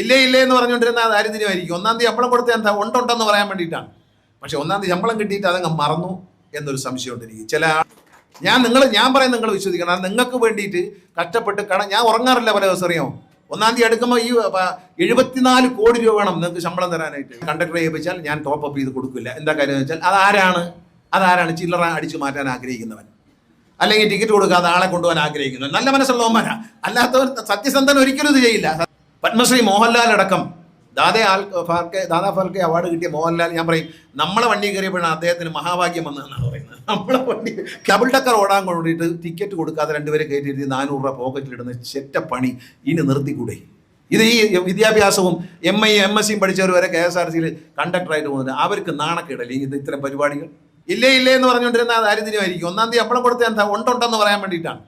ഇല്ലേ ഇല്ലേ എന്ന് പറഞ്ഞുകൊണ്ടിരുന്ന ദാരിദ്ര്യമായിരിക്കും. ഒന്നാം തീയതി ശമ്പളം കൊടുത്ത എന്താ? ഉണ്ടുണ്ടെന്ന് പറയാൻ വേണ്ടിയിട്ടാണ്. പക്ഷെ ഒന്നാം തീയതി ശമ്പളം കിട്ടിയിട്ട് അതങ്ങ് മറന്നു എന്നൊരു സംശയമുണ്ട് എനിക്ക് ചില ഞാൻ നിങ്ങൾ ഞാൻ പറയാൻ നിങ്ങൾ വിശ്വസിക്കണം. അത് നിങ്ങൾക്ക് വേണ്ടിയിട്ട് കഷ്ടപ്പെട്ട് കട ഞാൻ ഉറങ്ങാറില്ല പല ദിവസം അറിയാമോ ഒന്നാം തീയതി എടുക്കുമ്പോൾ ഈ എഴുപത്തിനാല് കോടി രൂപ വേണം നിങ്ങൾക്ക് ശമ്പളം തരാനായിട്ട്. കണ്ടക്ടറെ ഏൽപ്പിച്ചാൽ ഞാൻ ടോപ്പ് അപ്പ് ചെയ്ത് കൊടുക്കില്ല. എന്താ കാര്യം എന്ന് വെച്ചാൽ അതാരാണ്? അതാരാണ് ചില്ലറ അടിച്ചു മാറ്റാൻ ആഗ്രഹിക്കുന്നവൻ? അല്ലെങ്കിൽ ടിക്കറ്റ് കൊടുക്കാതെ ആളെ കൊണ്ടുപോകാൻ ആഗ്രഹിക്കുന്നവൻ? നല്ല മനസ്സുള്ളവന്മാരാ അല്ലാത്തവർ സത്യസന്ധൻ ഒരിക്കലും ഇത് ചെയ്യില്ല. പത്മശ്രീ മോഹൻലാൽ അടക്കം ദാദേ ആൽ ഫാൽക്കെ ദാദാ ഫാൽക്കെ അവാർഡ് കിട്ടിയ മോഹൻലാൽ ഞാൻ പറയും നമ്മളെ വണ്ടി കയറിയപ്പോഴാണ് അദ്ദേഹത്തിന് മഹാഭാഗ്യം വന്നതെന്നാണ് പറയുന്നത്. നമ്മളെ വണ്ടി ഡബിൾ ടക്കർ ഓടാൻ കൊണ്ടിട്ട് ടിക്കറ്റ് കൊടുക്കാതെ രണ്ടുപേരെ കയറ്റിയിരുത്തി നാനൂറ് രൂപ പോക്കറ്റിലിടുന്ന ചെറ്റ പണി ഇനി നിർത്തിക്കൂടെ? ഇത് ഈ വിദ്യാഭ്യാസവും എം ഐ എം എസ് സിയും പഠിച്ചവർ വരെ കെ എസ് ആർ സിയിൽ കണ്ടക്ടറായിട്ട് പോകുന്നത് അവർക്ക് നാണക്കേടല്ലേ ഇത് ഇത്തരം പരിപാടികൾ? ഇല്ലേ ഇല്ലേ എന്ന് പറഞ്ഞുകൊണ്ടിരുന്ന ദാരിദ്ര്യമായിരിക്കും. ഒന്നാം തീയതി ശമ്പളം കൊടുത്ത എന്താ? ഉണ്ടുണ്ടെന്ന് പറയാൻ വേണ്ടിയിട്ടാണ്.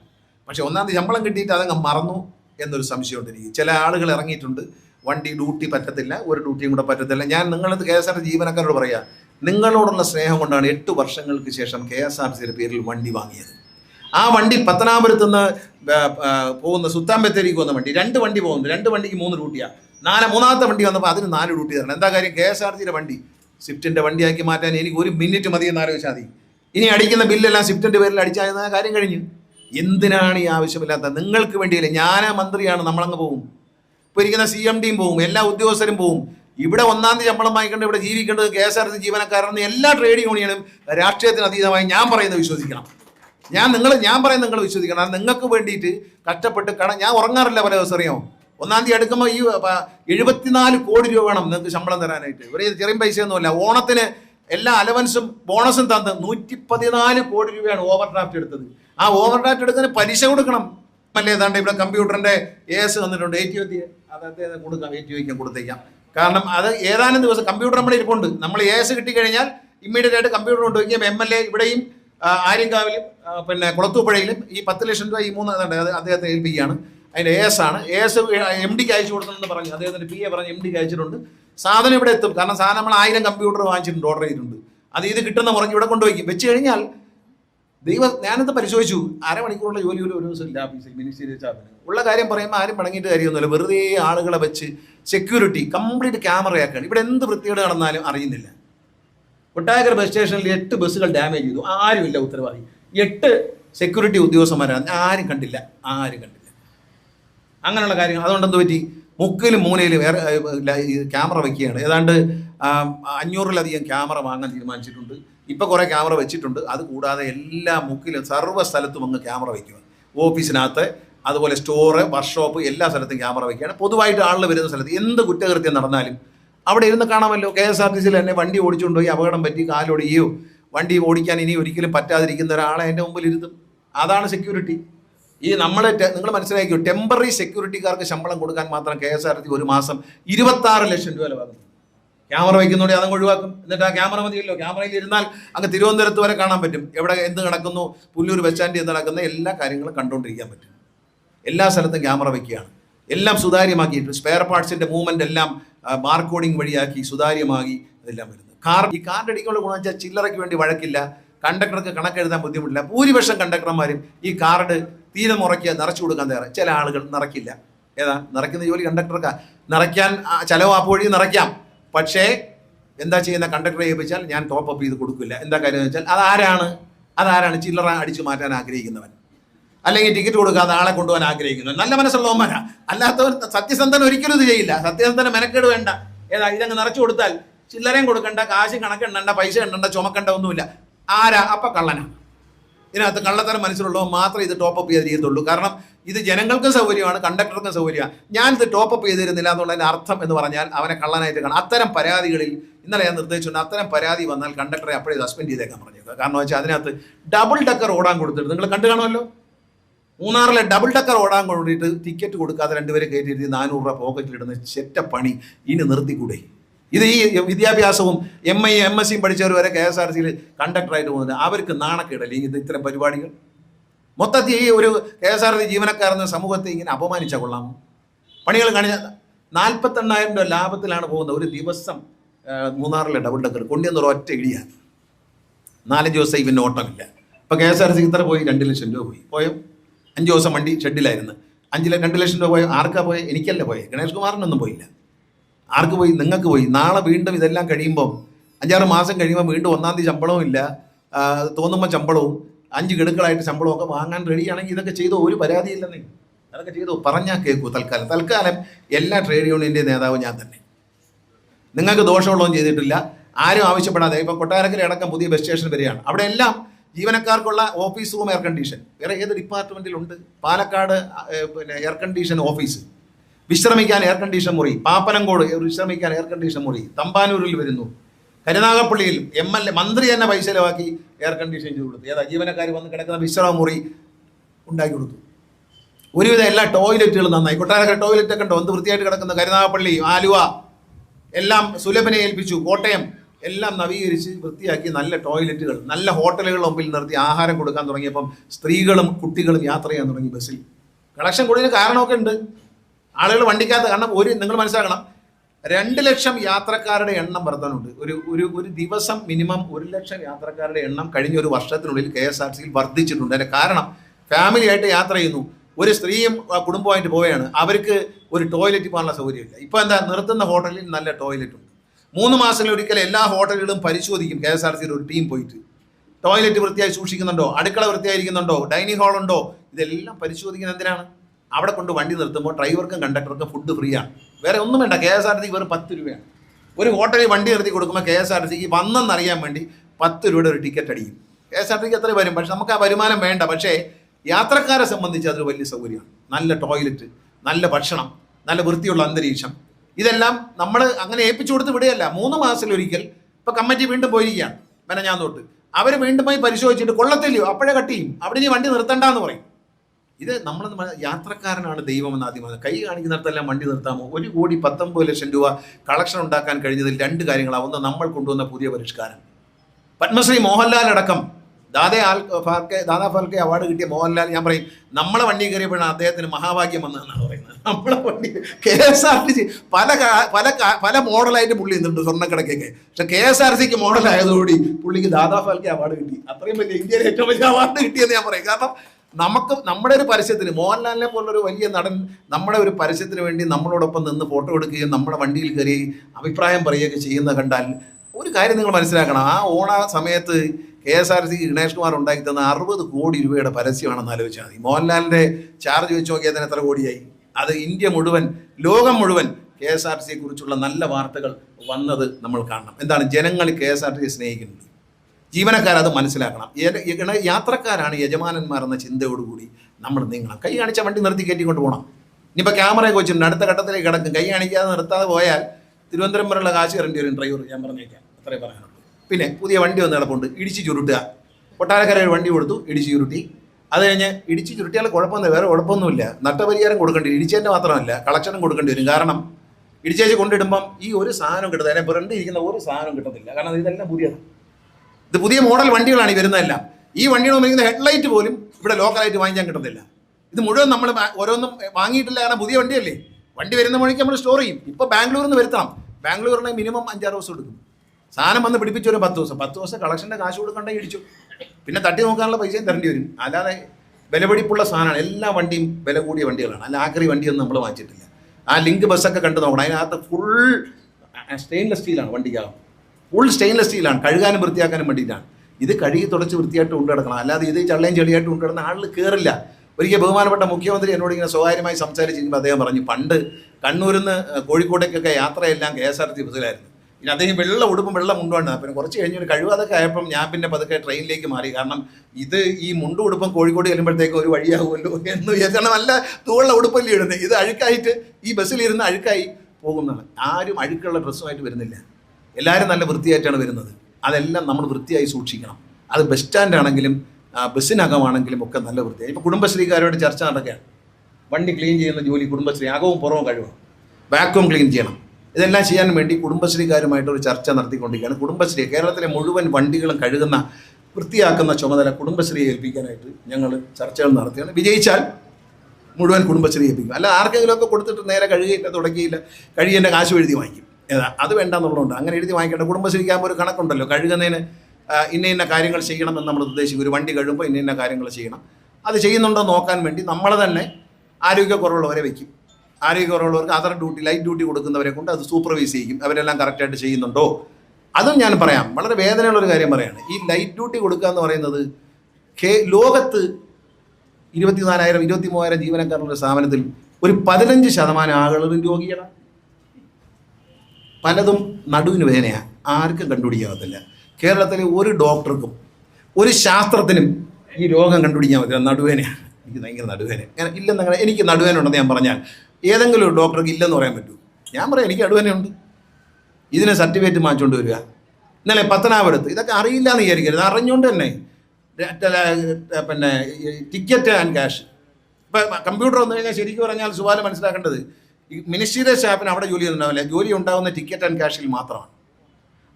പക്ഷേ ഒന്നാം തീയതി ശമ്പളം കിട്ടിയിട്ട് അതങ്ങ് മറന്നു. എന്നൊരു സംശയമുണ്ട് എനിക്ക്. ചില ആളുകൾ ഇറങ്ങിയിട്ടുണ്ട് വണ്ടി ഡ്യൂട്ടി പറ്റത്തില്ല ഒരു ഡ്യൂട്ടിയും കൂടെ പറ്റത്തില്ല. ഞാൻ നിങ്ങളത് കെ എസ് ആർ ടി ജീവനക്കാരോട് പറയാം നിങ്ങളോടുള്ള സ്നേഹം കൊണ്ടാണ് എട്ട് വർഷങ്ങൾക്ക് ശേഷം കെ എസ് ആർ സിയുടെ പേരിൽ വണ്ടി വാങ്ങിയത്. ആ വണ്ടി പത്തനാപുരത്ത് നിന്ന് പോകുന്ന സുത്താൻ ബത്തേരിക്ക് പോകുന്ന വണ്ടി രണ്ട് വണ്ടി പോകുന്നു. രണ്ട് വണ്ടിക്ക് മൂന്ന് ഡ്യൂട്ടിയാണ് നാല് മൂന്നാമത്തെ വണ്ടി വന്നപ്പോൾ അതിന് നാല് ഡ്യൂട്ടി തരണം. എന്താ കാര്യം? കെ എസ് ആർ സിയുടെ വണ്ടി സ്വിഫ്റ്റിന്റെ വണ്ടിയാക്കി മാറ്റാൻ എനിക്ക് ഒരു മിനിറ്റ് മതി എന്ന് ആലോചിച്ചാൽ മതി. ഇനി അടിക്കുന്ന ബില്ലെല്ലാം സ്വിഫ്റ്റിന്റെ പേരിൽ അടിച്ചാൽ കാര്യം കഴിഞ്ഞു? എന്തിനാണ് ഈ ആവശ്യമില്ലാത്ത നിങ്ങൾക്ക് വേണ്ടിയില്ല. ഞാൻ മന്ത്രിയാണ് നമ്മളങ്ങ് പോകും ഇപ്പോൾ ഇരിക്കുന്ന സി എം ഡിയും പോകും എല്ലാ ഉദ്യോഗസ്ഥരും പോകും ഇവിടെ ഒന്നാം തീയതി ശമ്പളം വാങ്ങിക്കേണ്ടത് ഇവിടെ ജീവിക്കേണ്ടത് കെ എസ് ആർ സി ജീവനക്കാരെന്ന് എല്ലാ ട്രേഡ് യൂണിയനും രാഷ്ട്രീയത്തിന് അതീതമായി ഞാൻ പറയുന്നത് വിശ്വസിക്കണം. ഞാൻ നിങ്ങൾ ഞാൻ പറയുന്നത് നിങ്ങൾ വിശ്വസിക്കണം. നിങ്ങൾക്ക് വേണ്ടിയിട്ട് കഷ്ടപ്പെട്ട് കട ഞാൻ ഉറങ്ങാറില്ല പല ദിവസം അറിയോ? ഒന്നാം തീയതി എടുക്കുമ്പോൾ ഈ എഴുപത്തിനാല് കോടി രൂപ വേണം നിങ്ങൾക്ക് ശമ്പളം തരാനായിട്ട്. ഒരു ചെറിയ പൈസയൊന്നുമല്ല. ഓണത്തിന് എല്ലാ അലവൻസും ബോണസും തന്ന് നൂറ്റി പതിനാല് കോടി രൂപയാണ് ഓവർ ഡ്രാഫ്റ്റ് എടുത്തത്. ആ ഓവർ ഡ്രാഫ്റ്റ് എടുത്തതിന് പലിശ കൊടുക്കണം. അല്ലേ ഏതാണ്ട് ഇവിടെ കമ്പ്യൂട്ടറിന്റെ എ എസ് വന്നിട്ടുണ്ട് ടി ഒ അതായത് കൊടുക്കാം. എ ടി ഒയ്ക്കും കൊടുത്തേക്കാം. കാരണം അത് ഏതാനും ദിവസം കമ്പ്യൂട്ടർ നമ്മുടെ ഇരിപ്പുണ്ട്. നമ്മൾ എ എസ് കിട്ടിക്കഴിഞ്ഞാൽ ഇമ്മീഡിയറ്റ് ആയിട്ട് കമ്പ്യൂട്ടർ കൊണ്ടുപോയി എം എൽ എ ഇവിടെയും ആര്യങ്കാവിലും പിന്നെ കുളത്തൂപ്പുഴയിലും ഈ പത്ത് ലക്ഷം രൂപ ഈ മൂന്ന് ഏതാണ്ട് അത് അദ്ദേഹത്തെ ഏൽപ്പിക്കുകയാണ്. അതിന്റെ എ എസ് ആണ്. എ എസ് എം ഡിക്ക് അയച്ചു കൊടുക്കണമെന്ന് പറഞ്ഞു. അദ്ദേഹത്തിന്റെ പി എ പറഞ്ഞ് എം ഡിക്ക് അയച്ചിട്ടുണ്ട്. സാധനം ഇവിടെ എത്തും. കാരണം സാധനം നമ്മൾ ആയിരം കമ്പ്യൂട്ടർ വാങ്ങിച്ചിട്ടുണ്ട് ഓർഡർ ചെയ്തിട്ടുണ്ട്. അത് ഇത് കിട്ടുന്ന പറഞ്ഞ് ഇവിടെ കൊണ്ടുപോയി വെച്ച് കഴിഞ്ഞാൽ ദൈവം ഞാനത് പരിശോധിച്ചു? അരമണിക്കൂറുള്ള ജോലി ഒരു ദിവസം ഇല്ല. ഓഫീസിൽ മിനിസ്റ്റീരിയൽ സ്റ്റാഫിന് ഉള്ള കാര്യം പറയുമ്പോൾ ആരും പണങ്ങിയിട്ട് കാര്യമൊന്നുമില്ല. വെറുതെ ആളുകളെ വെച്ച് സെക്യൂരിറ്റി കംപ്ലീറ്റ് ക്യാമറയാക്കാണ് ഇവിടെ എന്ത് വൃത്തികേട് നടന്നാലും അറിയുന്നില്ല. കൊട്ടായക്കര ബസ് സ്റ്റേഷനിൽ എട്ട് ബസ്സുകൾ ഡാമേജ് ചെയ്തു. ആരുമില്ല ഉത്തരവാദി. എട്ട് സെക്യൂരിറ്റി ഉദ്യോഗസ്ഥന്മാരാണ്. ആരും കണ്ടില്ല. ആരും കണ്ടില്ല. അങ്ങനെയുള്ള കാര്യങ്ങൾ. അതുകൊണ്ട് എന്ത് പറ്റി? മുക്കിലും മൂലയിലും വേറെ ക്യാമറ വയ്ക്കുകയാണ് ഏതാണ്ട് അഞ്ഞൂറിലധികം ക്യാമറ വാങ്ങാൻ തീരുമാനിച്ചിട്ടുണ്ട്. ഇപ്പം കുറേ ക്യാമറ വെച്ചിട്ടുണ്ട്. അത് കൂടാതെ എല്ലാ മുക്കിലും സർവ സ്ഥലത്തും അങ്ങ് ക്യാമറ വയ്ക്കുക ഓഫീസിനകത്ത് അതുപോലെ സ്റ്റോറ് വർക്ക്ഷോപ്പ് എല്ലാ സ്ഥലത്തും ക്യാമറ വയ്ക്കുകയാണ് പൊതുവായിട്ട് ആളുകൾ വരുന്ന സ്ഥലത്ത് എന്ത് കുറ്റകൃത്യം നടന്നാലും അവിടെ ഇരുന്ന് കാണാമല്ലോ. കെ എസ് ആർ ടി സിയിൽ തന്നെ വണ്ടി ഓടിച്ചുകൊണ്ടുപോയി അപകടം പറ്റി കാലൊടിയോ. വണ്ടി ഓടിക്കാൻ ഇനി ഒരിക്കലും പറ്റാതിരിക്കുന്ന ഒരാളെ എന്റെ മുമ്പിൽ ഇരുത്തും. അതാണ് സെക്യൂരിറ്റി ഈ നമ്മളെ നിങ്ങൾ മനസ്സിലാക്കിയോ? ടെമ്പററി സെക്യൂരിറ്റിക്കാർക്ക് ശമ്പളം കൊടുക്കാൻ മാത്രം കെ എസ് ആർ ടി ഒരു മാസം ഇരുപത്താറ് ലക്ഷം രൂപ വാങ്ങും ക്യാമറ വയ്ക്കുന്നോടെ അതങ്ങ് ഒഴിവാക്കും എന്നിട്ട് ആ ക്യാമറ മതിയല്ലോ ക്യാമറയിൽ ഇരുന്നാൽ അങ്ങ് തിരുവനന്തപുരത്ത് വരെ കാണാൻ പറ്റും എവിടെ എന്ത് നടക്കുന്നു പുല്ലൂർ ബസ് എന്ത് നടക്കുന്ന എല്ലാ കാര്യങ്ങളും കണ്ടുകൊണ്ടിരിക്കാൻ പറ്റും എല്ലാ സ്ഥലത്തും ക്യാമറ വയ്ക്കുകയാണ് എല്ലാം സുതാര്യമാക്കിയിട്ട് സ്പെയർ പാർട്സിന്റെ മൂവ്മെന്റ് എല്ലാം ബാർകോഡിങ് വഴിയാക്കി സുതാര്യമാക്കി അതെല്ലാം വരുന്നത് കാർ ഈ കാർഡ് അടിക്കുള്ള ഗുണം വെച്ചാൽ ചില്ലറയ്ക്ക് വേണ്ടി വഴക്കില്ല കണ്ടക്ടർക്ക് കണക്കെഴുതാൻ ബുദ്ധിമുട്ടില്ല ഭൂരിപക്ഷം കണ്ടക്ടർമാരും ഈ കാർഡ് തീരെ മുറയ്ക്കുക നിറച്ചു കൊടുക്കാൻ തയ്യാറ് ചില ആളുകൾ നിറയ്ക്കില്ല ഏതാ നിറയ്ക്കുന്ന ജോലി കണ്ടക്ടർക്ക് നിറയ്ക്കാൻ ചിലവ് വഴി നിറയ്ക്കാം പക്ഷേ എന്താ ചെയ്യുന്ന കണ്ടക്ടറെ ഏൽപ്പിച്ചാൽ ഞാൻ ടോപ്പ് അപ്പ് ചെയ്ത് കൊടുക്കില്ല. എന്താ കാര്യം എന്ന് വെച്ചാൽ അതാരാണ്? അതാരാണ് ചില്ലറ അടിച്ചു മാറ്റാൻ ആഗ്രഹിക്കുന്നവൻ? അല്ലെങ്കിൽ ടിക്കറ്റ് കൊടുക്കാതെ ആളെ കൊണ്ടുപോകാൻ ആഗ്രഹിക്കുന്നവൻ? നല്ല മനസ്സുള്ളവന്മാരാ അല്ലാത്തവർ സത്യസന്ധൻ ഒരിക്കലും ഇത് ചെയ്യില്ല. സത്യസന്ധന മെനക്കേട് വേണ്ട. ഏതാ ഇതങ്ങ് നിറച്ചു കൊടുത്താൽ ചില്ലറയും കൊടുക്കണ്ട കാശ് കണക്കെണ്ണണ്ട പൈസ എണ്ണണ്ട ചുമക്കണ്ട ഒന്നുമില്ല. ആരാ? അപ്പ കള്ളനാ. ഇതിനകത്ത് കള്ളത്തരം മനസ്സിലുള്ളവൻ മാത്രമേ ഇത് ടോപ്പ് അപ്പ് ചെയ്ത് ചെയ്യത്തുള്ളൂ കാരണം ഇത് ജനങ്ങൾക്കും സൗകര്യമാണ് കണ്ടക്ടർക്കും സൗകര്യമാണ്. ഞാൻ ഇത് ടോപ്പ് അപ്പ് ചെയ്ത് തരുന്നില്ല എന്നുള്ളതിന്റെ അർത്ഥം എന്ന് പറഞ്ഞാൽ അവനെ കള്ളനായിട്ട് കാണാം. അത്തരം പരാതികളിൽ ഇന്നലെ ഞാൻ നിർദ്ദേശിച്ചിട്ടുണ്ട് അത്തരം പരാതി വന്നാൽ കണ്ടക്ടറെ അപ്പോഴേ സസ്പെൻഡ് ചെയ്തേക്കാൻ പറഞ്ഞേക്കുക. കാരണം വെച്ചാൽ അതിനകത്ത് ഡബിൾ ഡക്കർ ഓടാൻ കൊടുത്തിട്ട് നിങ്ങൾ കണ്ടു കാണുമല്ലോ? മൂന്നാറിലെ ഡബിൾ ഡക്കർ ഓടാൻ കൊണ്ടിട്ട് ടിക്കറ്റ് കൊടുക്കാതെ രണ്ടുപേരെ കയറ്റിയിരുത്തി നാനൂറ് രൂപ പോക്കറ്റിലിടുന്ന ചെറ്റ പണി ഇനി നിർത്തിക്കൂടെ? ഇത് ഈ വിദ്യാഭ്യാസവും എം ഐ എം എസ് സിയും പഠിച്ചവർ വരെ കെ എസ് ആർ സിയിൽ കണ്ടക്ടറായിട്ട് പോകുന്നത് അവർക്ക് നാണക്കേടല്ലേ? ഇത് ഇത്തരം പരിപാടികൾ? മൊത്തത്തിൽ ഈ ഒരു കെ എസ് ആർ സി ജീവനക്കാരെന്ന സമൂഹത്തെ ഇങ്ങനെ അപമാനിച്ചാൽ കൊള്ളാമോ? പണികൾ കാണിച്ച നാൽപ്പത്തെണ്ണായിരം രൂപ ലാഭത്തിലാണ് പോകുന്നത്. ഒരു ദിവസം മൂന്നാറിലെ ഡബിൾ ഡക്കർ കൊണ്ടുവന്നൊരു ഒറ്റ ഇടിയാണ് നാലഞ്ച് ദിവസം ഇവന് ഓട്ടമില്ല. ഇപ്പം കെ എസ് ആർ സി ഇത്ര പോയി രണ്ട് ലക്ഷം രൂപ പോയി. പോയോ? അഞ്ച് ദിവസം വണ്ടി ഷെഡിലായിരുന്നു. അഞ്ച് രണ്ട് ലക്ഷം രൂപ പോയോ? ആർക്കാ പോയത് എനിക്കല്ല പോയത് ഗണേഷ് കുമാറിനൊന്നും പോയില്ല. ആർക്ക് പോയി? നിങ്ങൾക്ക് പോയി. നാളെ വീണ്ടും ഇതെല്ലാം കഴിയുമ്പം അഞ്ചാറ് മാസം കഴിയുമ്പോൾ വീണ്ടും ഒന്നാം തീയതി ശമ്പളവും ഇല്ല. തോന്നുമ്പോൾ ശമ്പളവും അഞ്ച് ഗഡുക്കളായിട്ട് ശമ്പളമൊക്കെ വാങ്ങാൻ റെഡിയാണെങ്കിൽ ഇതൊക്കെ ചെയ്തോ? ഒരു പരാതിയില്ലെന്നേ. അതൊക്കെ ചെയ്തോ? പറഞ്ഞാൽ കേൾക്കൂ തൽക്കാലം. തൽക്കാലം എല്ലാ ട്രേഡ് യൂണിയന്റെ നേതാവും ഞാൻ തന്നെ. നിങ്ങൾക്ക് ദോഷമുള്ളതും ചെയ്തിട്ടില്ല. ആരും ആവശ്യപ്പെടാതെ ഇപ്പം കൊട്ടാരക്കര അടക്കം പുതിയ ബസ് സ്റ്റേഷൻ വരികയാണ് അവിടെ എല്ലാം ജീവനക്കാർക്കുള്ള ഓഫീസ് റൂം എയർ കണ്ടീഷൻ വേറെ ഏത് ഡിപ്പാർട്ട്മെന്റിലുണ്ട് പാലക്കാട് പിന്നെ എയർ കണ്ടീഷൻ ഓഫീസ് വിശ്രമിക്കാൻ എയർ കണ്ടീഷൻ മുറി. പാപ്പനംകോട് വിശ്രമിക്കാൻ എയർ കണ്ടീഷൻ മുറി. തമ്പാനൂരിൽ വരുന്നു. കരുനാഗപ്പള്ളിയിൽ എം എൽ എ മന്ത്രി തന്നെ പൈസ ചെലവാക്കി. എയർ കണ്ടീഷൻ ചെയ്ത് കൊടുത്തു. ഏതാ? ജീവനക്കാർ വന്ന് കിടക്കുന്ന വിശ്രമ മുറി ഉണ്ടാക്കി കൊടുത്തു. ഒരുവിധം എല്ലാ ടോയ്ലറ്റുകളും നന്നായി. കൊട്ടാരക്കര ടോയ്ലറ്റ് ഒക്കെ ഉണ്ടോ? എന്ത് വൃത്തിയായിട്ട് കിടക്കുന്ന. കരുനാഗപ്പള്ളി ആലുവ എല്ലാം സുലഭനെ ഏൽപ്പിച്ചു. കോട്ടയം എല്ലാം നവീകരിച്ച് വൃത്തിയാക്കി നല്ല ടോയ്ലറ്റുകൾ നല്ല ഹോട്ടലുകൾ മുമ്പിൽ നിർത്തി ആഹാരം കൊടുക്കാൻ തുടങ്ങിയപ്പം സ്ത്രീകളും കുട്ടികളും യാത്ര ചെയ്യാൻ തുടങ്ങി ബസ്സിൽ. കളക്ഷൻ കൂടുതൽ കാരണമൊക്കെ ഉണ്ട്. ആളുകൾ വണ്ടിക്കകത്ത് കാരണം ഒരു നിങ്ങൾ മനസ്സിലാക്കണം. രണ്ട് ലക്ഷം യാത്രക്കാരുടെ എണ്ണം വർധനമുണ്ട് ഒരു ഒരു ഒരു ദിവസം മിനിമം ഒരു ലക്ഷം യാത്രക്കാരുടെ എണ്ണം കഴിഞ്ഞ ഒരു വർഷത്തിനുള്ളിൽ കെ എസ് ആർ സിയിൽ വർദ്ധിച്ചിട്ടുണ്ട്. അതിന് കാരണം ഫാമിലി ആയിട്ട് യാത്ര ചെയ്യുന്നു. ഒരു സ്ത്രീയും കുടുംബമായിട്ട് പോവുകയാണ്. അവർക്ക് ഒരു ടോയ്ലറ്റ് പോകാനുള്ള സൗകര്യമില്ല. ഇപ്പോൾ എന്താ നിർത്തുന്ന ഹോട്ടലിൽ നല്ല ടോയ്ലറ്റ് ഉണ്ട്. മൂന്ന് മാസത്തിൽ ഒരിക്കൽ എല്ലാ ഹോട്ടലുകളും പരിശോധിക്കും കെ എസ് ആർ സിയിൽ ഒരു ടീം പോയിട്ട്. ടോയ്ലറ്റ് വൃത്തിയായി സൂക്ഷിക്കുന്നുണ്ടോ? അടുക്കള വൃത്തിയായിരിക്കുന്നുണ്ടോ? ഡൈനിങ് ഹാൾ ഉണ്ടോ? ഇതെല്ലാം പരിശോധിക്കുന്നത് എന്തിനാണ്? അവിടെ കൊണ്ട് വണ്ടി നിർത്തുമ്പോൾ ഡ്രൈവർക്കും കണ്ടക്ടർക്കും ഫുഡ് ഫ്രീ ആണ്. വേറെ ഒന്നും വേണ്ട. കെ എസ് ആർ ടി വെറും പത്ത് രൂപയാണ്. ഒരു ഹോട്ടലിൽ വണ്ടി നിർത്തി കൊടുക്കുമ്പോൾ കെ എസ് ആർ ടി സിക്ക് വന്നെന്നറിയാൻ വേണ്ടി പത്ത് രൂപയുടെ ഒരു ടിക്കറ്റ് അടിക്കും. കെ എസ് ആർ ടിക്ക് എത്ര വരും. പക്ഷെ നമുക്ക് ആ വരുമാനം വേണ്ട. പക്ഷേ യാത്രക്കാരെ സംബന്ധിച്ച് അതൊരു വലിയ സൗകര്യമാണ്. നല്ല ടോയ്ലറ്റ് നല്ല ഭക്ഷണം നല്ല വൃത്തിയുള്ള അന്തരീക്ഷം. ഇതെല്ലാം നമ്മൾ അങ്ങനെ ഏൽപ്പിച്ചു കൊടുത്ത് വിടുകയല്ല. മൂന്ന് മാസത്തിലൊരിക്കൽ ഇപ്പൊ കമ്മിറ്റി വീണ്ടും പോയിരിക്കുകയാണ്. മെനഞ്ഞാൻ തൊട്ട് അവർ വീണ്ടും പോയി പരിശോധിച്ചിട്ട് കൊള്ളത്തില്ലയോ? അപ്പോഴേ കട്ട് ചെയ്യും. അവിടെ നീ വണ്ടി നിർത്തണ്ടെന്ന് പറയും. ഇത് നമ്മൾ യാത്രക്കാരനാണ് ദൈവമെന്ന് ആദ്യം. കൈ കാണിക്കുന്നിടത്തെല്ലാം വണ്ടി നിർത്താമോ? ഒരു കോടി പത്തൊമ്പത് ലക്ഷം രൂപ കളക്ഷൻ ഉണ്ടാക്കാൻ കഴിഞ്ഞതിൽ രണ്ട് കാര്യങ്ങളാണ്. ഒന്ന് നമ്മൾ കൊണ്ടുവന്ന പുതിയ പരിഷ്കാരം. പത്മശ്രീ മോഹൻലാൽ അടക്കം. ദാദേ ആൽ ഫാൽക്കെ ദാദാ ഫാൽക്കെ അവാർഡ് കിട്ടിയ മോഹൻലാൽ. ഞാൻ പറയും നമ്മളെ വണ്ടി കയറിയപ്പോഴാണ് അദ്ദേഹത്തിന് മഹാഭാഗ്യം വന്നതെന്നാണ് പറയുന്നത്. നമ്മളെ വണ്ടി K S R T C പല പല പല മോഡലായിട്ട് പുള്ളി നിന്നിട്ടുണ്ട് സ്വർണക്കിടക്കൊക്കെ പക്ഷെ കെ എസ് ആർ സിക്ക് മോഡലായതോടുകൂടി പുള്ളിക്ക് ദാദാ ഫാൽക്കെ അവാർഡ് കിട്ടി. അത്രയും വലിയ ഇന്ത്യയിലെ ഏറ്റവും വലിയ അവാർഡ് കിട്ടിയെന്ന് ഞാൻ പറയും. കാരണം നമുക്ക് നമ്മുടെ ഒരു പരസ്യത്തിന് മോഹൻലാലിനെ പോലൊരു വലിയ നടൻ നമ്മുടെ ഒരു പരസ്യത്തിന് വേണ്ടി നമ്മളോടൊപ്പം നിന്ന് ഫോട്ടോ എടുക്കുകയും നമ്മുടെ വണ്ടിയിൽ കയറി അഭിപ്രായം പറയുകയൊക്കെ ചെയ്യുന്ന കണ്ടാൽ ഒരു കാര്യം നിങ്ങൾ മനസ്സിലാക്കണം. ആ ഓണ സമയത്ത് K S R C Ganesh Kumar ഉണ്ടാക്കി തന്ന അറുപത് കോടി രൂപയുടെ പരസ്യമാണെന്ന് ആലോചിച്ചാൽ മതി. മോഹൻലാലിന്റെ ചാർജ് വെച്ച് നോക്കിയാൽ തന്നെ എത്ര കോടിയായി? അത് ഇന്ത്യ മുഴുവൻ ലോകം മുഴുവൻ കെ എസ് ആർ സിയെ കുറിച്ചുള്ള നല്ല വാർത്തകൾ വന്നത് നമ്മൾ കാണണം. എന്താണ്? ജനങ്ങൾ കെ എസ് ആർ സിയെ സ്നേഹിക്കുന്നുണ്ട്. ജീവനക്കാർ അത് മനസ്സിലാക്കണം. യാത്രക്കാരാണ് യജമാനന്മാർ എന്ന ചിന്തയോടുകൂടി നമ്മൾ നീങ്ങണം കൈ കാണിച്ച വണ്ടി നിർത്തി കയറ്റിക്കൊണ്ട് പോകണം ഇനിയിപ്പോൾ ക്യാമറയൊക്കെ വെച്ചിട്ടുണ്ട് അടുത്ത ഘട്ടത്തിലേക്ക് കിടക്കും. കൈ കാണിക്കാതെ നിർത്താതെ പോയാൽ തിരുവനന്തപുരം വരെയുള്ള കാശ് തരേണ്ടി വരും ഡ്രൈവർ ഞാൻ പറഞ്ഞേക്കാം. അത്രേ പറയാനുള്ളൂ. പിന്നെ പുതിയ വണ്ടി വന്ന് കിടപ്പുണ്ട്. ഇടിച്ച് ചുരുട്ടുക. ഒരു വണ്ടി കൊടുത്തു. ഇടിച്ച് ചുരുട്ടി. അത് കഴിഞ്ഞ് ഇടിച്ച് ചുരുട്ടിയാൽ കുഴപ്പമൊന്നും വേറെ കുഴപ്പമൊന്നുമില്ല. നഷ്ടപരിഹാരം കൊടുക്കേണ്ടി വരും. ഇടിച്ചതിന്റെ മാത്രമല്ല കളക്ഷനും കൊടുക്കേണ്ടി വരും. കാരണം ഇടിച്ചേച്ച് കൊണ്ടിടുമ്പം ഈ ഒരു സാധനം കിട്ടത്തില്ല അതിനെ പുരണ്ടി ഇരിക്കുന്ന ഒരു സാധനം കിട്ടത്തില്ല. കാരണം ഇതെല്ലാം പുതിയത് ഇത് പുതിയ മോഡൽ വണ്ടികളാണ് ഈ വരുന്നതെല്ലാം. ഈ വണ്ടികൾ വന്നിരിക്കുന്ന ഹെഡ്ലൈറ്റ് പോലും ഇവിടെ ലോക്കലായിട്ട് വാങ്ങിക്കാൻ കിട്ടുന്നില്ല. ഇത് മുഴുവൻ നമ്മൾ ഓരോന്നും വാങ്ങിയിട്ടില്ല കാരണം പുതിയ വണ്ടിയല്ലേ. വണ്ടി വരുന്ന വഴിക്ക് നമ്മൾ സ്റ്റോർ ചെയ്യും. ഇപ്പോൾ ബാംഗ്ലൂരിൽ നിന്ന് വരുത്തണം. ബാംഗ്ലൂരിന് മിനിമം അഞ്ചാറ് ദിവസം എടുക്കും. സാധനം വന്ന് പിടിപ്പിച്ച് ഒരു പത്ത് ദിവസം. പത്ത് ദിവസം കളക്ഷന്റെ കാശ് കൊടുക്കണ്ടേ ഇടിച്ചു. പിന്നെ തട്ടി നോക്കാനുള്ള പൈസയും തരേണ്ടി വരും. അല്ലാതെ വിലപിടിപ്പുള്ള സാധനമാണ്. എല്ലാ വണ്ടിയും വില കൂടിയ വണ്ടികളാണ്. അല്ല ആക്രി വണ്ടിയൊന്നും നമ്മൾ വാങ്ങിച്ചിട്ടില്ല. ആ ലിങ്ക് ബസ്സൊക്കെ കണ്ടു നോക്കണം. അതിനകത്ത് ഫുൾ സ്റ്റെയിൻലെസ് സ്റ്റീലാണ് വണ്ടിക്കകം ഫുൾ സ്റ്റെയിൻലെസ് സ്റ്റീലാണ് കഴുകാനും വൃത്തിയാക്കാനും വേണ്ടിയിട്ടാണ്. ഇത് കഴുകി തുടച്ച് വൃത്തിയായിട്ട് കൊണ്ടു കിടക്കണം അല്ലാതെ ഇത് ചള്ളയും ചെളിയായിട്ട് കൊണ്ടു കിടന്ന ആളിൽ കയറില്ല ഒരിക്കൽ ബഹുമാനപ്പെട്ട മുഖ്യമന്ത്രി എന്നോട് ഇങ്ങനെ സ്വകാര്യമായി സംസാരിച്ചിരിക്കുമ്പോൾ അദ്ദേഹം പറഞ്ഞു പണ്ട് കണ്ണൂരിൽ നിന്ന് കോഴിക്കോട്ടേക്കൊക്കെ യാത്രയെല്ലാം കെ എസ് ആർ ടി ബസ്സിലായിരുന്നു. പിന്നെ അദ്ദേഹം വെള്ള ഉടുപ്പും വെള്ളം മുണ്ടുമാണ് പിന്നെ കുറച്ച് കഴിഞ്ഞ് ഒരു കഴിവാതൊക്കെ ആയപ്പം ഞാൻ പിന്നെ പതുക്കെ ട്രെയിനിലേക്ക് മാറി. കാരണം ഇത് ഈ മുണ്ട് ഉടുപ്പം കോഴിക്കോട് ചെല്ലുമ്പോഴത്തേക്ക് ഒരു വഴിയാകുമല്ലോ എന്ന് വിചാരിച്ചാണ് നല്ല തൂള്ള ഉടുപ്പല്ലേ ഇടുന്നത് ഇത് അഴുക്കായിട്ട് ഈ ബസ്സിലിരുന്ന് അഴുക്കായി പോകുന്നതാണ്. ആരും അഴുക്കുള്ള ഡ്രസ്സുമായിട്ട് വരുന്നില്ല. എല്ലാവരും നല്ല വൃത്തിയായിട്ടാണ് വരുന്നത്. അതെല്ലാം നമ്മൾ വൃത്തിയായി സൂക്ഷിക്കണം. അത് ബസ് സ്റ്റാൻഡ് ആണെങ്കിലും ബസ്സിനകമാണെങ്കിലും ഒക്കെ നല്ല വൃത്തിയായി ഇപ്പോൾ കുടുംബശ്രീക്കാരോട് ചർച്ച നടക്കുകയാണ്. വണ്ടി ക്ലീൻ ചെയ്യുന്ന ജോലി കുടുംബശ്രീ അകവും പുറവും കഴിവണം വാക്വം ക്ലീൻ ചെയ്യണം. ഇതെല്ലാം ചെയ്യാൻ വേണ്ടി കുടുംബശ്രീക്കാരുമായിട്ട് ഒരു ചർച്ച നടത്തിക്കൊണ്ടിരിക്കുകയാണ്. കുടുംബശ്രീ കേരളത്തിലെ മുഴുവൻ വണ്ടികളും കഴുകുന്ന വൃത്തിയാക്കുന്ന ചുമതല കുടുംബശ്രീയെ ഏൽപ്പിക്കാനായിട്ട് ഞങ്ങൾ ചർച്ചകൾ നടത്തുകയാണ്. വിജയിച്ചാൽ മുഴുവൻ കുടുംബശ്രീ ഏൽപ്പിക്കും. അല്ല ആർക്കെങ്കിലുമൊക്കെ കൊടുത്തിട്ട് നേരെ കഴുകിയില്ല തുടക്കിയില്ല എന്റെ കാശ് എഴുതി വാങ്ങിക്കും. ഏതാ വേണ്ട വേണ്ടെന്നുള്ളതുകൊണ്ട് അങ്ങനെ എഴുതി വാങ്ങിക്കേണ്ട. കുടുംബശ്രീക്കാകുമ്പോൾ ഒരു കണക്കുണ്ടല്ലോ. കഴുകുന്നതിന് ഇന്ന ഇന്ന കാര്യങ്ങൾ ചെയ്യണമെന്ന് നമ്മൾ ഉദ്ദേശിക്കും. ഒരു വണ്ടി കഴുകുമ്പോൾ ഇന്ന ഇന്ന കാര്യങ്ങൾ ചെയ്യണം. അത് ചെയ്യുന്നുണ്ടോ നോക്കാൻ വേണ്ടി നമ്മൾ തന്നെ ആരോഗ്യക്കുറവുള്ളവരെ വയ്ക്കും ആരോഗ്യക്കുറവുള്ളവർക്ക് അതർ ഡ്യൂട്ടി ലൈറ്റ് ഡ്യൂട്ടി കൊടുക്കുന്നവരെ കൊണ്ട് അത് സൂപ്പർവൈസ് ചെയ്യും അവരെല്ലാം കറക്റ്റായിട്ട് ചെയ്യുന്നുണ്ടോ? അതും ഞാൻ പറയാം. വളരെ വേദനയുള്ളൊരു കാര്യം പറയാണ്. ഈ ലൈറ്റ് ഡ്യൂട്ടി കൊടുക്കുക എന്ന് പറയുന്നത് കേ- ലോകത്ത് ഇരുപത്തിനാലായിരം ഇരുപത്തി മൂവായിരം ജീവനക്കാരുള്ള ഒരു സ്ഥാപനത്തിൽ ഒരു പതിനഞ്ച് ശതമാനം ആളുകളും രോഗികളാണ്. പലതും നടുവിന് വേദനയാണ് ആർക്കും കണ്ടുപിടിക്കാവത്തില്ല. കേരളത്തിലെ ഒരു ഡോക്ടർക്കും ഒരു ശാസ്ത്രത്തിനും ഈ രോഗം കണ്ടുപിടിക്കാൻ പറ്റില്ല. നടുവേനയാണ് എനിക്ക് ഭയങ്കര നടുവേന. ഇല്ലെന്നങ്ങനെ എനിക്ക് നടുവേന ഉണ്ടെന്ന് ഞാൻ പറഞ്ഞാൽ ഏതെങ്കിലും ഒരു ഡോക്ടർക്ക് ഇല്ലെന്ന് പറയാൻ പറ്റൂ. ഞാൻ പറയാം എനിക്ക് നടുവേനയുണ്ട്. ഇതിന് സർട്ടിഫിക്കറ്റ് മാറ്റിക്കൊണ്ട് വരിക. ഇന്നലെ പത്തനാപുരത്ത് ഇതൊക്കെ അറിയില്ല എന്ന് വിചാരിക്കരുത് അറിഞ്ഞുകൊണ്ട് തന്നെ. പിന്നെ ടിക്കറ്റ് ആൻഡ് ക്യാഷ്. ഇപ്പം കമ്പ്യൂട്ടർ വന്നു കഴിഞ്ഞാൽ ശരിക്കും പറഞ്ഞാൽ സുവാല മനസ്സിലാക്കേണ്ടത് ഈ മിനിസ്ട്രിയുടെ സ്റ്റാഫിന് അവിടെ ജോലി ഉണ്ടാവില്ല ജോലി ഉണ്ടാകുന്ന ടിക്കറ്റ് ആൻഡ് ക്യാഷിൽ മാത്രമാണ്.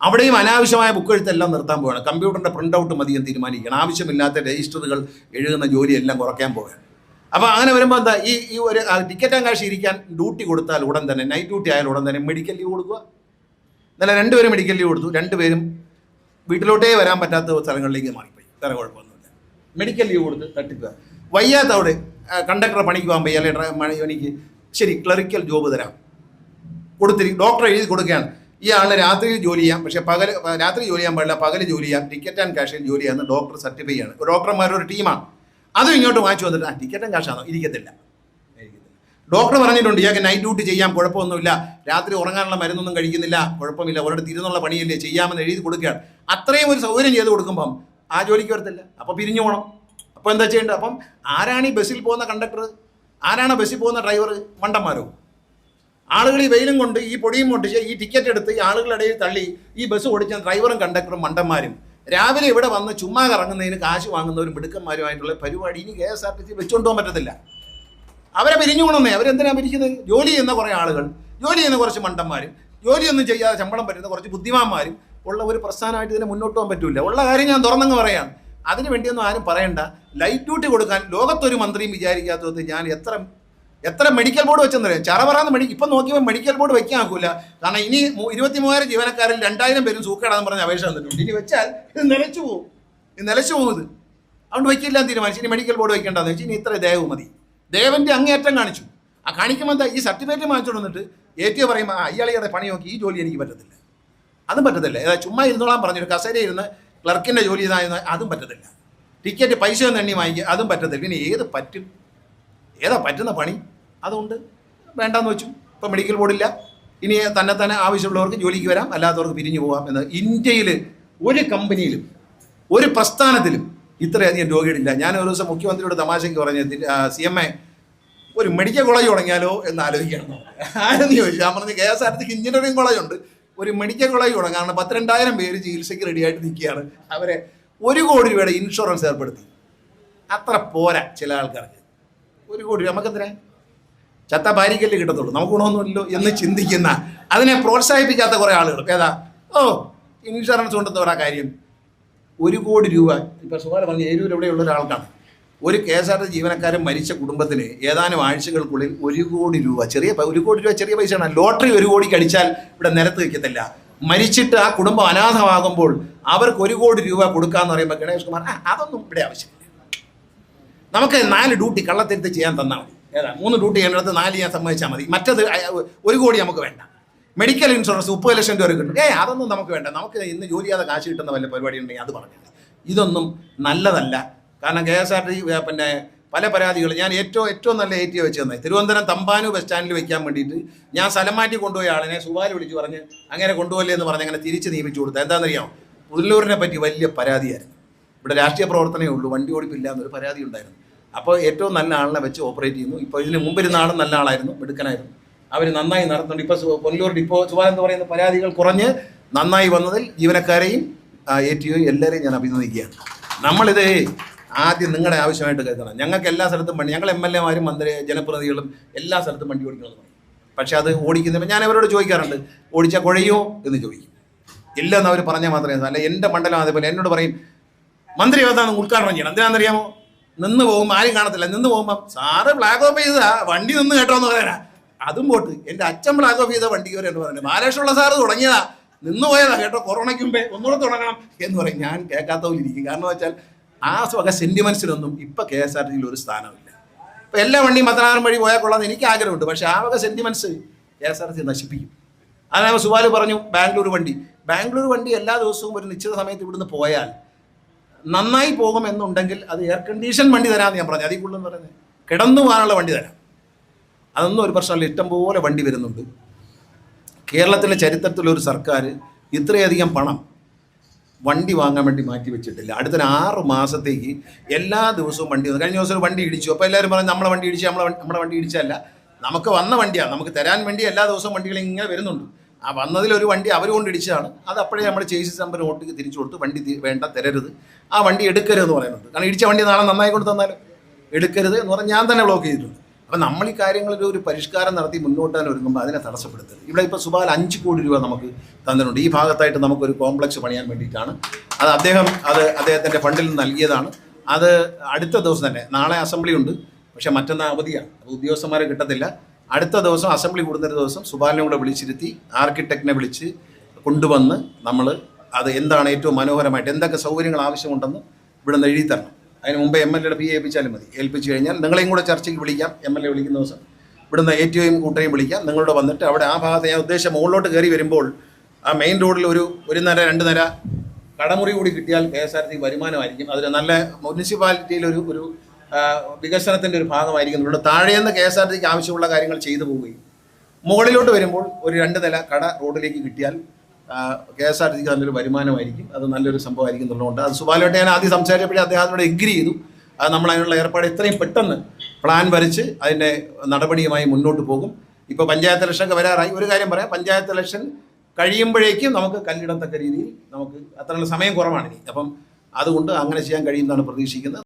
അവിടെയും അനാവശ്യമായ ബുക്ക് എഴുത്തെല്ലാം നിർത്താൻ പോവുകയാണ് കമ്പ്യൂട്ടറിന്റെ പ്രിന്റ് ഔട്ട് മതി എന്ന് തീരുമാനിക്കണം ആവശ്യമില്ലാത്ത രജിസ്റ്ററുകൾ എഴുതുന്ന ജോലിയെല്ലാം കുറയ്ക്കാൻ പോവുകയാണ് അപ്പോൾ അങ്ങനെ വരുമ്പോൾ എന്താ ഈ ഈ ഒരു ടിക്കറ്റ് ആൻഡ് ക്യാഷ് ഇരിക്കാൻ ഡ്യൂട്ടി കൊടുത്താൽ ഉടൻ തന്നെ നൈറ്റ് ഡ്യൂട്ടി ആയാലും ഉടൻ തന്നെ മെഡിക്കൽ ലീവ് കൊടുക്കുക. ഇന്നലെ രണ്ടുപേരും മെഡിക്കൽ ലീവ് കൊടുത്തു. രണ്ടുപേരും വീട്ടിലോട്ടേ വരാൻ പറ്റാത്ത സ്ഥലങ്ങളിലേക്ക് മാറിപ്പോയി. വേറെ കുഴപ്പമൊന്നുമില്ല. മെഡിക്കൽ ലീവ് കൊടുത്ത് തട്ടിക്കുക. വയ്യാത്തവിടെ കണ്ടക്ടറെ പണിക്ക് പോകാൻ വയ്യ അല്ലെങ്കിൽ എനിക്ക് ശരി ക്ലറിക്കൽ ജോബ് തരാം. കൊടുത്തിരി ഡോക്ടർ എഴുതി കൊടുക്കുകയാണ്. ഈ രാത്രി ജോലി ചെയ്യാം പക്ഷേ പകൽ രാത്രി ജോലി ചെയ്യാൻ പാടില്ല പകൽ ജോലി ചെയ്യാം ടിക്കറ്റ് ആൻഡ് കാഷിൽ ജോലി ചെയ്യാമെന്ന് ഡോക്ടർ സർട്ടിഫൈ ചെയ്യാണ്. ഡോക്ടർമാരുടെ ഒരു ടീമാണ്. അതും ഇങ്ങോട്ട് വാങ്ങിച്ചു വന്നിട്ട് ആ ആൻഡ് കാശാണോ ഇരിക്കത്തില്ല. ഡോക്ടർ പറഞ്ഞിട്ടുണ്ട് ഇയാൾക്ക് നൈറ്റ് ഡ്യൂട്ടി ചെയ്യാം കുഴപ്പമൊന്നുമില്ല. രാത്രി ഉറങ്ങാനുള്ള മരുന്നൊന്നും കഴിക്കുന്നില്ല കുഴപ്പമില്ല. ഒരിടത്ത് ഇരുന്നുള്ള പണിയല്ലേ ചെയ്യാമെന്ന് എഴുതി കൊടുക്കുകയാണ്. അത്രയും ഒരു സൗകര്യം ചെയ്ത് കൊടുക്കുമ്പം ആ ജോലിക്ക് വരത്തില്ല. അപ്പോൾ പിരിഞ്ഞു പോകണം അപ്പോൾ എന്താ ചെയ്യേണ്ടത്? അപ്പം ആരാണ് ഈ ബസ്സിൽ പോകുന്ന കണ്ടക്ടർ ആരാണ് ബസ്സിൽ പോകുന്ന ഡ്രൈവർ? മണ്ടന്മാരോ ആളുകൾ ഈ വെയിലും കൊണ്ട് ഈ പൊടിയും പൊട്ടിച്ച് ഈ ടിക്കറ്റ് എടുത്ത് ഈ ആളുകളുടെ ഇടയിൽ തള്ളി ഈ ബസ് ഓടിച്ച ഡ്രൈവറും കണ്ടക്ടറും മണ്ടന്മാരും രാവിലെ ഇവിടെ വന്ന് ചുമ്മാ കറങ്ങുന്നതിന് കാശ് വാങ്ങുന്നവരും മിടുക്കന്മാരുമായിട്ടുള്ള പരിപാടി ഇനി K S R T C വെച്ചുകൊണ്ടു പോകാൻ പറ്റത്തില്ല. അവരെ പിരിഞ്ഞു കൊണ്ടേ അവരെന്തിനാ പിരിക്കുന്നത്? ജോലി ചെയ്യുന്ന കുറേ ആളുകൾ ജോലി ചെയ്യുന്ന കുറച്ച് മണ്ടന്മാരും ജോലിയൊന്നും ചെയ്യാതെ ശമ്പളം പറ്റുന്ന കുറച്ച് ബുദ്ധിമാന്മാരും ഉള്ള ഒരു പ്രസ്ഥാനമായിട്ട് ഇതിനെ മുന്നോട്ട് പോകാൻ പറ്റില്ല ഉള്ള കാര്യം ഞാൻ തുറന്നങ്ങ് പറയാം. അതിന് വേണ്ടിയൊന്നും ആരും പറയണ്ട. ലൈറ്റ് ഡ്യൂട്ടി കൊടുക്കാൻ ലോകത്തൊരു മന്ത്രിയും വിചാരിക്കാത്തത് ഞാൻ എത്ര എത്ര മെഡിക്കൽ ബോർഡ് വെച്ചെന്നറിയാം? ചറവറാന്ന് മെഡി ഇപ്പം നോക്കിയപ്പോൾ മെഡിക്കൽ ബോർഡ് വെക്കാൻ ആക്കൂല. കാരണം ഇനി ഇരുപത്തി മൂവായിരം ജീവനക്കാരിൽ രണ്ടായിരം പേരും സൂക്കേടാന്ന് പറഞ്ഞ് അപേക്ഷ തന്നിട്ടുണ്ട്. ഇനി വെച്ചാൽ ഇത് നിലച്ചു പോകും ഇത് നിലച്ചു പോകും ഇത്. അതുകൊണ്ട് വയ്ക്കില്ല തീരുമാനിച്ചു. ഇനി മെഡിക്കൽ ബോർഡ് വെക്കേണ്ടതെന്ന് വെച്ചാൽ ഇനി ഇത്ര ദയവ് മതി. ദേവന്റെ അങ്ങേയറ്റം കാണിച്ചു. ആ കാണിക്കുമ്പോൾ എന്താ ഈ സർട്ടിഫിക്കറ്റ് വാങ്ങിച്ചു വന്നിട്ട് ഏറ്റവും പറയുമ്പോൾ ആ ഇയാളെ പണി നോക്കി. ഈ ജോലി എനിക്ക് പറ്റത്തില്ല. അതും പറ്റത്തില്ല. ചുമ്മാ ഇരുന്നോളാൻ പറഞ്ഞൊരു കസേര ഇരുന്ന് ക്ലർക്കിന്റെ ജോലി ഇതായെന്ന് അതും പറ്റത്തില്ല. ടിക്കറ്റ് പൈസ ഒന്ന് എണ്ണി വാങ്ങിക്കുക അതും പറ്റത്തില്ല. പിന്നെ ഏത് പറ്റും? ഏതാ പറ്റുന്ന പണി? അതുകൊണ്ട് വേണ്ടാന്ന് വെച്ചു. ഇപ്പം മെഡിക്കൽ ബോർഡില്ല ഇനി തന്നെ തന്നെ ആവശ്യമുള്ളവർക്ക് ജോലിക്ക് വരാം. അല്ലാത്തവർക്ക് പിരിഞ്ഞു പോകാം എന്ന് ഇന്ത്യയിൽ ഒരു കമ്പനിയിലും ഒരു പ്രസ്ഥാനത്തിലും ഇത്രയധികം രോഗികളില്ല. ഞാൻ ഒരു ദിവസം മുഖ്യമന്ത്രിയോട് തമാശയ്ക്ക് പറഞ്ഞ സി എം എ ഒരു മെഡിക്കൽ കോളേജ് തുടങ്ങിയാലോ എന്ന് ആലോചിക്കണം ആരെന്ന് ചോദിച്ചു? ഞാൻ പറഞ്ഞു കെ എസ് ആർ ടിക്ക് എഞ്ചിനീയറിംഗ് കോളേജ് ഉണ്ട്. ഒരു മെഡിക്കൽ കോളേജ് തുടങ്ങാൻ കാരണം പത്തിരണ്ടായിരം പേര് ചികിത്സയ്ക്ക് റെഡിയായിട്ട് നിൽക്കുകയാണ്. അവരെ ഒരു കോടി രൂപയുടെ ഇൻഷുറൻസ് ഏർപ്പെടുത്തി. അത്ര പോരാ ചില ആൾക്കാർക്ക്. ഒരു കോടി രൂപ നമുക്കെന്തിനാ? ചത്ത ഭാര്യയ്ക്കല്ലേ കിട്ടത്തുള്ളൂ. നമുക്ക് ഗുണമൊന്നുമില്ലല്ലോ എന്ന് ചിന്തിക്കുന്ന അതിനെ പ്രോത്സാഹിപ്പിക്കാത്ത കുറേ ആളുകൾ. ഏതാ? ഓ ഇൻഷുറൻസ് കൊണ്ടെന്ന് കാര്യം. ഒരു കോടി രൂപ. ഇപ്പം സുഖാല പറഞ്ഞ ഏരൂർ എവിടെയുള്ള ഒരാൾക്കാണ്. ഒരു കെ എസ് ആർ ടി ജീവനക്കാരൻ മരിച്ച കുടുംബത്തിന് ഏതാനും ആഴ്ചകൾക്കുള്ളിൽ ഒരു കോടി രൂപ ചെറിയ ഒരു കോടി രൂപ ചെറിയ പൈസയാണ്. ലോട്ടറി ഒരു കോടി അടിച്ചാൽ ഇവിടെ നിരത്ത് വയ്ക്കത്തില്ല മരിച്ചിട്ട് ആ കുടുംബം അനാഥമാകുമ്പോൾ അവർക്ക് ഒരു കോടി രൂപ കൊടുക്കാന്ന് പറയുമ്പോൾ ഗണേഷ് കുമാർ അതൊന്നും ഇവിടെ ആവശ്യമില്ല. നമുക്ക് നാല് ഡ്യൂട്ടി കള്ളത്തിരുത്ത് ചെയ്യാൻ തന്നാൽ മതി. ഏതാ മൂന്ന് ഡ്യൂട്ടി ചെയ്യുന്നിടത്ത് നാല് ഞാൻ സമ്മതിച്ചാൽ മതി. മറ്റത് ഒരു കോടി നമുക്ക് വേണ്ട. മെഡിക്കൽ ഇൻഷുറൻസ് മുപ്പത് ലക്ഷം രൂപ കിട്ടും. ഏ അതൊന്നും നമുക്ക് വേണ്ട. നമുക്ക് ഇന്ന് ജോലി ചെയ്യാതെ കാശ് കിട്ടുന്ന വല്ല പരിപാടി ഉണ്ടെങ്കിൽ അത് പറഞ്ഞില്ല ഇതൊന്നും നല്ലതല്ല. കാരണം കെ എസ് ആർ ടി പിന്നെ പല പരാതികൾ ഞാൻ ഏറ്റവും ഏറ്റവും നല്ല ഏറ്റിയ വെച്ച് തന്നെ. തിരുവനന്തപുരം തമ്പാനു ബസ് സ്റ്റാൻഡിൽ വെക്കാൻ വേണ്ടിയിട്ട് ഞാൻ സ്ഥലം മാറ്റി കൊണ്ടുപോയ ആളിനെ സുബാൽ വിളിച്ച് പറഞ്ഞ് അങ്ങനെ കൊണ്ടുപോകല്ലേ എന്ന് പറഞ്ഞ് അങ്ങനെ തിരിച്ച് നിയമിച്ചു കൊടുത്തു എന്താണെന്നറിയാമോ? പുല്ലൂരിനെ പറ്റി വലിയ പരാതിയായിരുന്നു. ഇവിടെ രാഷ്ട്രീയ പ്രവർത്തനമേ ഉള്ളൂ. വണ്ടി ഓടിപ്പില്ല എന്നൊരു പരാതി ഉണ്ടായിരുന്നു. അപ്പോൾ ഏറ്റവും നല്ല ആളിനെ വെച്ച് ഓപ്പറേറ്റ് ചെയ്യുന്നു. ഇപ്പോൾ ഇതിന് മുമ്പിരുന്ന ആളും നല്ല ആളായിരുന്നു. മിടുക്കനായിരുന്നു. അവർ നന്നായി നടത്തുന്നുണ്ട് ഇപ്പോൾ പൊല്ലൂർ ഡിപ്പോ സുബാൻ എന്ന് പറയുന്ന പരാതികൾ കുറഞ്ഞ് നന്നായി വന്നതിൽ ജീവനക്കാരെയും എ ടി ഒയും എല്ലാവരെയും ഞാൻ അഭിനന്ദിക്കുകയാണ്. നമ്മളിത് ആദ്യം നിങ്ങളുടെ ആവശ്യമായിട്ട് കരുതണം. ഞങ്ങൾക്ക് എല്ലാ സ്ഥലത്തും വണ്ടി ഞങ്ങൾ എം എൽ എമാരും മന്ത്രി ജനപ്രതിനിധികളും എല്ലാ സ്ഥലത്തും വണ്ടി ഓടിക്കണമെന്ന് പറയും. പക്ഷേ അത് ഓടിക്കുന്നപ്പോൾ ഞാൻ അവരോട് ചോദിക്കാറുണ്ട് ഓടിച്ചാൽ കുഴയോ? എന്ന് ചോദിക്കും. ഇല്ലെന്ന് അവർ പറഞ്ഞാൽ മാത്രമേ അല്ല എന്റെ മണ്ഡലം അതേപോലെ എന്നോട് പറയും മന്ത്രി ഏതാണ് ഉദ്ഘാടനം ചെയ്യണം? എന്തിനാണെന്നറിയാമോ? നിന്ന് പോകുമ്പോൾ ആരും കാണത്തില്ല. നിന്ന് പോകുമ്പോൾ സാറ് ഫ്ലാഗ് ഓഫ് ചെയ്താ വണ്ടി നിന്ന് കേട്ടോ എന്ന് പറയാനാ. അതും പോട്ട്. എന്റെ അച്ഛൻ ഫ്ലാഗ് ഓഫ് ചെയ്ത വണ്ടി കയറി എന്ന് പറഞ്ഞു ബാലകൃഷ്ണുള്ള സാറ് തുടങ്ങിയതാ. നിന്ന് പോയതാ കേട്ടോ കൊറോണയ്ക്ക് മുമ്പേ. ഒന്നുകൂടെ തുടങ്ങണം എന്ന് പറയും. ഞാൻ കേൾക്കാത്ത പോലെ ഇരിക്കും കാരണം വെച്ചാൽ ആ വക സെന്റിമെന്റ്സിലൊന്നും ഇപ്പൊ കെ എസ് ആർ ടിയിൽ ഒരു സ്ഥാനമില്ല. ഇപ്പൊ എല്ലാ വണ്ടിയും പത്തനാറ് വഴി പോയാൽ കൊള്ളാമെന്ന് എനിക്ക് ആഗ്രഹമുണ്ട്. പക്ഷെ ആ വക sentiments K S R T നശിപ്പിക്കും. അതാണ് സുബാൽ പറഞ്ഞു ബാംഗ്ലൂർ വണ്ടി. ബാംഗ്ലൂർ വണ്ടി എല്ലാ ദിവസവും ഒരു നിശ്ചിത സമയത്ത് ഇവിടുന്ന് പോയാൽ നന്നായി പോകുമെന്നുണ്ടെങ്കിൽ അത് എയർ കണ്ടീഷൻ വണ്ടി തരാമെന്ന് ഞാൻ പറഞ്ഞു. അതിൽ കൂടുതൽ പറയുന്നത് കിടന്നു പോകാനുള്ള വണ്ടി തരാം. അതൊന്നും ഒരു പ്രശ്നമല്ല. ഇഷ്ടം പോലെ വണ്ടി വരുന്നുണ്ട്. കേരളത്തിലെ ചരിത്രത്തിലൊരു സർക്കാർ ഇത്രയധികം പണം വണ്ടി വാങ്ങാൻ വേണ്ടി മാറ്റി വെച്ചിട്ടില്ല. അടുത്തൊരു ആറ് മാസത്തേക്ക് എല്ലാ ദിവസവും വണ്ടി വന്നു. കഴിഞ്ഞ ദിവസം ഒരു വണ്ടി ഇടിച്ചു. അപ്പോൾ എല്ലാവരും പറഞ്ഞു നമ്മളെ വണ്ടി ഇടിച്ച് നമ്മളെ നമ്മളെ വണ്ടി ഇടിച്ചല്ല നമുക്ക് വന്ന വണ്ടിയാണ്. നമുക്ക് തരാൻ വേണ്ടി എല്ലാ ദിവസവും വണ്ടികൾ ഇങ്ങനെ വരുന്നുണ്ട്. ആ വന്നതിൽ ഒരു വണ്ടി അവർ കൊണ്ട് ഇടിച്ചതാണ്. അത് അപ്പോഴേ നമ്മൾ ചേച്ചി നമ്പർ നോട്ടിക്ക് തിരിച്ചു കൊടുത്ത്. വണ്ടി വേണ്ട തരരുത്. ആ വണ്ടി എടുക്കരുത് എന്ന് പറയുന്നുണ്ട്. കാരണം ഇടിച്ച വണ്ടി നാളെ നന്നായി കൊണ്ട് തന്നാലും? എടുക്കരുത് എന്ന് പറഞ്ഞാൽ ഞാൻ തന്നെ ബ്ലോക്ക് ചെയ്തിട്ടുണ്ട്. അപ്പം നമ്മൾ ഈ കാര്യങ്ങളിൽ ഒരു പരിഷ്കാരം നടത്തി മുന്നോട്ടാൻ ഒരുങ്ങുമ്പോൾ അതിനെ തടസ്സപ്പെടുത്തരുത്. ഇവിടെ ഇപ്പോൾ സുബാൽ അഞ്ച് കോടി രൂപ നമുക്ക് തന്നിട്ടുണ്ട്. ഈ ഭാഗത്തായിട്ട് നമുക്കൊരു കോംപ്ലക്സ് പണിയാൻ വേണ്ടിയിട്ടാണ്. അത് അദ്ദേഹം അത് അദ്ദേഹത്തിന്റെ ഫണ്ടിൽ നിന്ന് നൽകിയതാണ്. അത് അടുത്ത ദിവസം തന്നെ നാളെ അസംബ്ലി ഉണ്ട്. പക്ഷേ മറ്റന്നാ അവധിയാണ്. അപ്പോൾ ഉദ്യോഗസ്ഥന്മാരെ കിട്ടത്തില്ല. അടുത്ത ദിവസം അസംബ്ലി കൂടുന്നൊരു ദിവസം സുബാലിനെ കൂടെ വിളിച്ചിരുത്തി ആർക്കിടെക്റ്റിനെ വിളിച്ച് കൊണ്ടുവന്ന് നമ്മൾ അത് എന്താണ് ഏറ്റവും മനോഹരമായിട്ട് എന്തൊക്കെ സൗകര്യങ്ങൾ ആവശ്യമുണ്ടെന്ന് ഇവിടെ നിന്ന് എഴുതി തരണം. അതിന് മുമ്പ് എം എൽ എയുടെ പി ഏൽപ്പിച്ചാലും മതി. ഏൽപ്പിച്ചു കഴിഞ്ഞാൽ നിങ്ങളെയും കൂടെ ചർച്ചയ്ക്ക് വിളിക്കാം. എം എൽ എ വിളിക്കുന്ന ദിവസം. ഇവിടുന്ന് ഒയും കൂട്ടരെയും വിളിക്കാം. നിങ്ങളോട് വന്നിട്ട് അവിടെ ആ ഭാഗത്ത് ഞാൻ ഉദ്ദേശം മുകളിലോട്ട് കയറി വരുമ്പോൾ ആ മെയിൻ റോഡിൽ ഒരു ഒരു നിര രണ്ട് നിര കടമുറി കൂടി കിട്ടിയാൽ കെ എസ് ആർ ടി വരുമാനമായിരിക്കും. അതിന് നല്ല മുനിസിപ്പാലിറ്റിയിലൊരു ഒരു ഒരു വികസനത്തിന്റെ ഒരു ഭാഗമായിരിക്കും. ഇവിടെ താഴെയെന്ന് കെ എസ് ആർ ടിക്ക് ആവശ്യമുള്ള കാര്യങ്ങൾ ചെയ്തു പോവുകയും മുകളിലോട്ട് വരുമ്പോൾ ഒരു രണ്ട് നില കട റോഡിലേക്ക് കിട്ടിയാൽ കെ എസ് ആർ ടിക്ക് നല്ലൊരു വരുമാനമായിരിക്കും. അത് നല്ലൊരു സംഭവമായിരിക്കും എന്നുള്ളതുകൊണ്ട്. അത് സുബാലോട്ട് ഞാൻ ആദ്യം സംസാരിച്ചപ്പോഴേ അദ്ദേഹത്തിനോട് എഗ്രി ചെയ്തു. അത് നമ്മൾ അതിനുള്ള ഏർപ്പാട് എത്രയും പെട്ടെന്ന് പ്ലാൻ വരച്ച് അതിന്റെ നടപടിയുമായി മുന്നോട്ട് പോകും. ഇപ്പോൾ പഞ്ചായത്ത് ഇലക്ഷനൊക്കെ വരാറായി. ഒരു കാര്യം പറയാം. പഞ്ചായത്ത് ഇലക്ഷൻ കഴിയുമ്പോഴേക്കും നമുക്ക് കല്ലിടത്തക്ക രീതിയിൽ നമുക്ക് അത്രയുള്ള സമയം കുറവാണ് ഇനി. അപ്പം അതുകൊണ്ട് അങ്ങനെ ചെയ്യാൻ കഴിയുമെന്നാണ് പ്രതീക്ഷിക്കുന്നത്.